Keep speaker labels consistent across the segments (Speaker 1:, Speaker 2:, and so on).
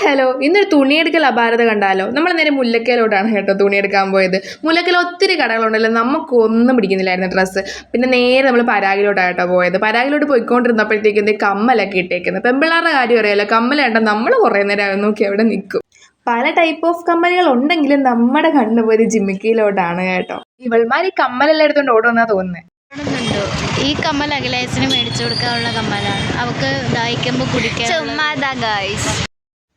Speaker 1: Hello ഇന്നൊരു തുണിയെടുക്കൽ അപാരത കണ്ടാലോ? നമ്മൾ നേരെ മുല്ലക്കയിലോട്ടാണ് കേട്ടോ തുണിയെടുക്കാൻ പോയത്. മുല്ലക്കയിൽ ഒത്തിരി കടകളുണ്ടല്ലോ നമുക്കൊന്നും പിടിക്കുന്നില്ലായിരുന്നു ഡ്രസ്സ് പിന്നെ നേരെ നമ്മൾ പരാഗിലോട്ടാണ് കേട്ടോ പോയത്. പരാഗിലോട്ട് പോയിക്കൊണ്ടിരുന്നപ്പോഴത്തേക്കും എന്തെങ്കിലും കമ്മലൊക്കെ ഇട്ടേക്കുന്നത് പെമ്പിള്ളാരുടെ കാര്യം അറിയാലോ കമ്മൽ കണ്ട നമ്മൾ കുറേ നേരം നോക്കി അവിടെ നിൽക്കും പല ടൈപ്പ് ഓഫ് കമ്മലുകൾ ഉണ്ടെങ്കിലും നമ്മുടെ കണ്ണു പോയത് ജിമ്മിക്കിയിലോട്ടാണ് കേട്ടോ. ഇവൾമാർ ഈ കമ്മലെല്ലാം എടുത്തുകൊണ്ട് ഓടുമെന്നാ തോന്നുന്നത്
Speaker 2: ഈ കമ്മൽ അഖിലേശന് മേടിച്ചു കൊടുക്കാനുള്ള കമ്മലാണ്. അവക്ക് ദാഹിക്കുമ്പോൾ കുടിക്കാൻ
Speaker 3: ചുമ്മാതാ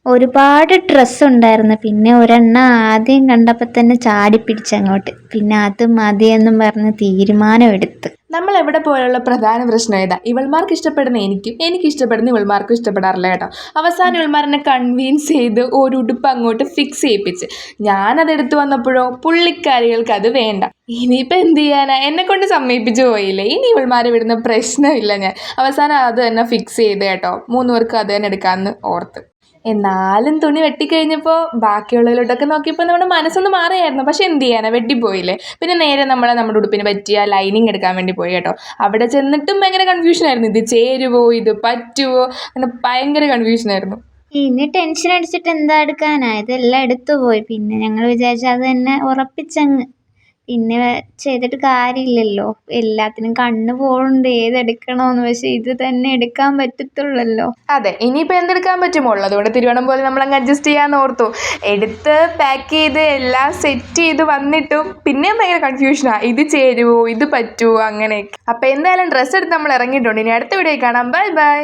Speaker 4: ഒരുപാട് ഡ്രസ്സ് ഉണ്ടായിരുന്നു. പിന്നെ ഒരെണ്ണം ആദ്യം കണ്ടപ്പോൾ തന്നെ ചാടി പിടിച്ചങ്ങോട്ട് പിന്നെ അത് മതി മതിയെന്നും പറഞ്ഞ് തീരുമാനമെടുത്ത്.
Speaker 1: നമ്മൾ എവിടെ പോലുള്ള പ്രധാന പ്രശ്നം ഏതാ? ഇവൾമാർക്ക് ഇഷ്ടപ്പെടുന്ന എനിക്കും എനിക്ക് ഇഷ്ടപ്പെടുന്ന ഇവൾമാർക്കും ഇഷ്ടപ്പെടാറില്ല കേട്ടോ. അവസാനം ഇവൾമാരെന്നെ കൺവീൻസ് ചെയ്ത് ഒരു ഉടുപ്പ് അങ്ങോട്ട് ഫിക്സ് ചെയ്യിപ്പിച്ച്. ഞാനത് എടുത്തു വന്നപ്പോഴോ പുള്ളിക്കാരികൾക്ക് അത് വേണ്ട. ഇനിയിപ്പോൾ എന്ത് ചെയ്യാനാ? എന്നെ കൊണ്ട് സമ്മതിപ്പിച്ച് പോയില്ലേ? ഇനി ഇവൾമാരെ വിടുന്ന പ്രശ്നമില്ല ഞാൻ. അവസാനം അത് തന്നെ ഫിക്സ് ചെയ്ത് കേട്ടോ. മൂന്ന് പേർക്ക് അത് തന്നെ എടുക്കാമെന്ന് ഓർത്ത്. എന്നാലും തുണി വെട്ടിക്കഴിഞ്ഞപ്പോൾ ബാക്കിയുള്ളതിലോട്ടൊക്കെ നോക്കിയപ്പോൾ നമ്മുടെ മനസ്സൊന്ന് മാറിയായിരുന്നു. പക്ഷെ എന്ത് ചെയ്യാനാണ് വെട്ടിപ്പോയില്ലേ? പിന്നെ നേരെ നമ്മൾ നമ്മുടെ ഉടുപ്പിന് പറ്റിയ ലൈനിങ് എടുക്കാൻ വേണ്ടി പോയി കേട്ടോ. അവിടെ ചെന്നിട്ടും ഭയങ്കര കൺഫ്യൂഷനായിരുന്നു ഇത് ചേരുവോ? ഇത് പറ്റുമോ അങ്ങനെ ഭയങ്കര കൺഫ്യൂഷനായിരുന്നു
Speaker 4: ഇനി ടെൻഷൻ അടിച്ചിട്ട് എന്താ എടുക്കാനാ? ഇതെല്ലാം എടുത്തു പോയി. പിന്നെ ഞങ്ങൾ വിചാരിച്ചു തന്നെ ഉറപ്പിച്ചങ്ങ് പിന്നെ ചെയ്തിട്ട് കാര്യമില്ലല്ലോ. എല്ലാത്തിനും കണ്ണ് പോകുന്നുണ്ട് ഏതെടുക്കണമെന്ന് പക്ഷെ ഇത് തന്നെ എടുക്കാൻ പറ്റത്തുള്ളല്ലോ.
Speaker 1: അതെ ഇനിയിപ്പോൾ എന്തെടുക്കാൻ പറ്റുമോ ഉള്ളതുകൊണ്ട് തിരുവോണം പോലെ നമ്മൾ അങ്ങ് അഡ്ജസ്റ്റ് ചെയ്യാന്ന് ഓർത്തു. എടുത്ത് പാക്ക് ചെയ്ത് എല്ലാം സെറ്റ് ചെയ്ത് വന്നിട്ടും പിന്നെയും ഭയങ്കര കൺഫ്യൂഷനാണ് ഇത് ചേരുവോ? ഇത് പറ്റുമോ അങ്ങനെയൊക്കെ. അപ്പൊ എന്തായാലും ഡ്രസ്സ് എടുത്ത് നമ്മൾ ഇറങ്ങിയിട്ടുണ്ട്. ഇനി അടുത്ത വീഡിയോ കാണാം. Bye bye